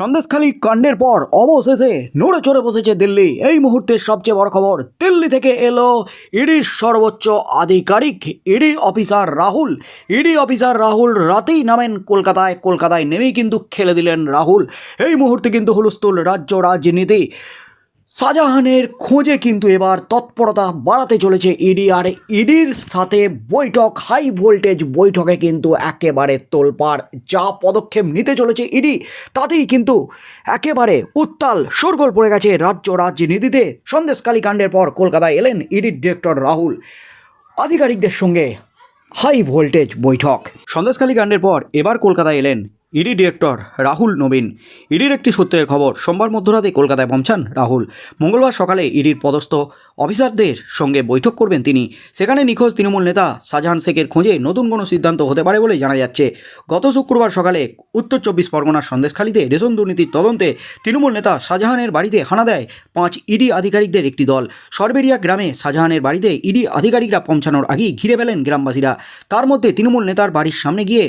সন্দেশখালী কাণ্ডের পর অবশেষে নড়ে চড়ে বসেছে দিল্লি। এই মুহূর্তে সবচেয়ে বড় খবর, দিল্লি থেকে এলো ইডির সর্বোচ্চ আধিকারিক, ED officer Rahul. ED officer Rahul রাতেই নামেন কলকাতায় কলকাতায় নেমেই কিন্তু খেলে দিলেন রাহুল। এই মুহূর্তে কিন্তু হুলস্থুল রাজ্য রাজনীতি। শাহজাহানের খোঁজে কিন্তু এবার তৎপরতা বাড়াতে চলেছে ইডি, আর ইডির সাথে বৈঠক হাই ভোল্টেজ বৈঠকে কিন্তু একেবারে তোলপাড়। যা পদক্ষেপ নিতে চলেছে ইডি, তাতেই কিন্তু একেবারে উত্তাল শোরগোল পড়ে গেছে রাজ্য রাজনীতিতে। সন্দেশকালী কাণ্ডের পর কলকাতায় এলেন ইডির ডিরেক্টর রাহুল। আধিকারিকদের সঙ্গে হাই ভোল্টেজ বৈঠক। সন্দেশখালী কাণ্ডের পর এবার কলকাতায় এলেন ইডি ডিরেক্টর রাহুল নবীন। ইডির একটি সূত্রের খবর, সোমবার মধ্যরাতে কলকাতায় পৌঁছান রাহুল। মঙ্গলবার সকালে ইডির পদস্থ অফিসারদের সঙ্গে বৈঠক করবেন তিনি। সেখানে নিখোঁজ তৃণমূল নেতা শাহজাহান শেখের খোঁজে নতুন কোনো সিদ্ধান্ত হতে পারে বলে জানা যাচ্ছে। গত শুক্রবার সকালে উত্তর চব্বিশ পরগনার সন্দেশখালীতে রেশন দুর্নীতির তদন্তে তৃণমূল নেতা শাহজাহানের বাড়িতে হানা দেয় পাঁচ ইডি আধিকারিকদের একটি দল। সরবেরিয়া গ্রামে শাহজাহানের বাড়িতে ইডি আধিকারিকরা পৌঁছানোর আগেই ঘিরে ফেলেন গ্রামবাসীরা। তার মধ্যে তৃণমূল নেতার বাড়ির সামনে গিয়ে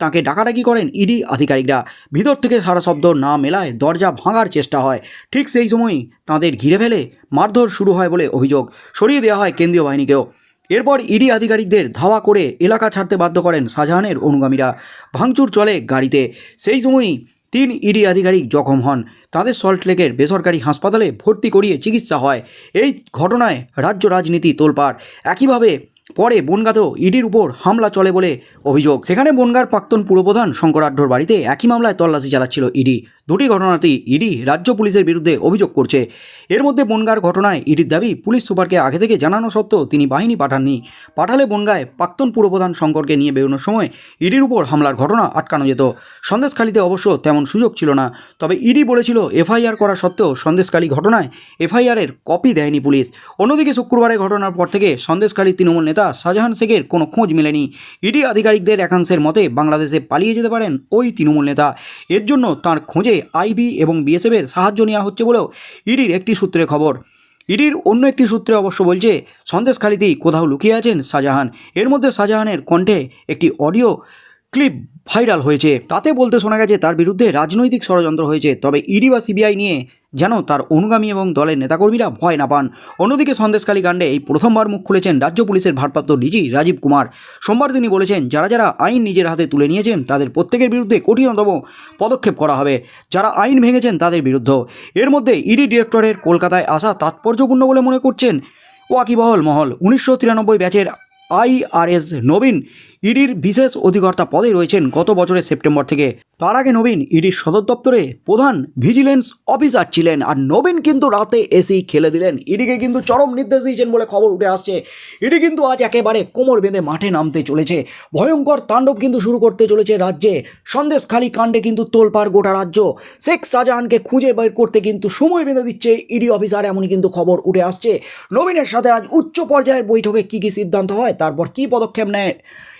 তাকে ডাকাডাকি করেন ইডি আধিকারিকরা। ভিতর থেকে সারা শব্দ না মেলায় দরজা ভাঙার চেষ্টা হয়। ঠিক সেই সময়ই তাঁদের ঘিরে ফেলে মারধর শুরু হয় বলে অভিযোগ। সরিয়ে দেওয়া হয় কেন্দ্রীয় বাহিনীকেও। এরপর ইডি আধিকারিকদের ধাওয়া করে এলাকা ছাড়তে বাধ্য করেন শাহজাহানের অনুগামীরা। ভাঙচুর চলে গাড়িতে। সেই সময়ই তিন ইডি আধিকারিক জখম হন। তাদের সল্টলেকের বেসরকারি হাসপাতালে ভর্তি করিয়ে চিকিৎসা হয়। এই ঘটনায় রাজ্য রাজনীতি তোলপাড়। একইভাবে পরে বনগাতেও ইডির উপর হামলা চলে বলে অভিযোগ। সেখানে বনগার প্রাক্তন পুরপ্রধান শঙ্কর আঢ্যর বাড়িতে একই মামলায় তল্লাশি চালাচ্ছিল ইডি। দুটি ঘটনাতেই ইডি রাজ্য পুলিশের বিরুদ্ধে অভিযোগ করছে। এর মধ্যে বনগার ঘটনায় ইডির দাবি, পুলিশ সুপারকে আগে থেকে জানানো সত্ত্বেও তিনি বাহিনী পাঠাননি। পাঠালে বনগায় প্রাক্তন পুরপ্রধান শঙ্করকে নিয়ে বেরোনোর সময় ইডির উপর হামলার ঘটনা আটকানো যেত। সন্দেশখালীতে অবশ্য তেমন সুযোগ ছিল না। তবে ইডি বলেছিল, এফআইআর করা সত্ত্বেও সন্দেশখালী ঘটনায় এফআইআরের কপি দেয়নি পুলিশ। অন্যদিকে শুক্রবারের ঘটনার পর থেকে সন্দেশখালী তৃণমূল নেতা শাহজাহান শেখের কোনো খোঁজ মেলেনি। ইডি আধিকারিকদের একাংশের মতে বাংলাদেশে পালিয়ে যেতে পারেন ওই তৃণমূল নেতা। এর জন্য তার খোঁজে আইবি এবং বিএসএফের সাহায্য নেওয়া হচ্ছে বলেও ইডির একটি সূত্রে খবর। ইডির অন্য একটি সূত্রে অবশ্য বলছে, সন্দেশখালীতেই কোথাও লুকিয়ে আছেন শাহজাহান। এর মধ্যে শাহজাহানের কণ্ঠে একটি অডিও ক্লিপ ভাইরাল হয়েছে। তাতে বলতে শোনা গেছে, তার বিরুদ্ধে রাজনৈতিক ষড়যন্ত্র হয়েছে। তবে ইডি বা সিবিআই নিয়ে যেন তার অনুগামী এবং দলের নেতাকর্মীরা ভয় না পান। অন্যদিকে সন্দেশকালী কাণ্ডে এই প্রথমবার মুখ খুলেছেন রাজ্য পুলিশের ভারপ্রাপ্ত ডিজি রাজীব কুমার। সোমবার তিনি বলেছেন, যারা যারা আইন নিজের হাতে তুলে নিয়েছেন, তাদের প্রত্যেকের বিরুদ্ধে কঠিনতম পদক্ষেপ করা হবে। যারা আইন ভেঙেছেন, তাদের বিরুদ্ধে। এর মধ্যে ইডি ডিরেক্টরের কলকাতায় আসা তাৎপর্যপূর্ণ বলে মনে করছেন ওয়াকিবহল মহল। উনিশশো তিরানব্বই ব্যাচের আইআরএস নবীন ইডির বিশেষ অধিকর্তা পদে রয়েছেন গত বছরের সেপ্টেম্বর থেকে। তার আগে নবীন ইডির সদর দপ্তরে প্রধান ভিজিলেন্স অফিসার ছিলেন আর নবীন কিন্তু রাতে এসেই খেলে দিলেন। ইডিকে কিন্তু চরম নির্দেশ দিয়েছেন বলে খবর উঠে আসছে। ইডি কিন্তু আজ একেবারে কোমর বেঁধে মাঠে নামতে চলেছে। ভয়ঙ্কর তাণ্ডব কিন্তু শুরু করতে চলেছে রাজ্যে। সন্দেশখালী কাণ্ডে কিন্তু তোলপাড় গোটা রাজ্য। শেখ শাহজাহানকে খুঁজে বের করতে কিন্তু সময় বেঁধে দিচ্ছে ইডি অফিসার এমনই কিন্তু খবর উঠে আসছে। নবীনের সাথে আজ উচ্চ পর্যায়ের বৈঠকে কী কী সিদ্ধান্ত হয়, তারপর কী পদক্ষেপ নেয়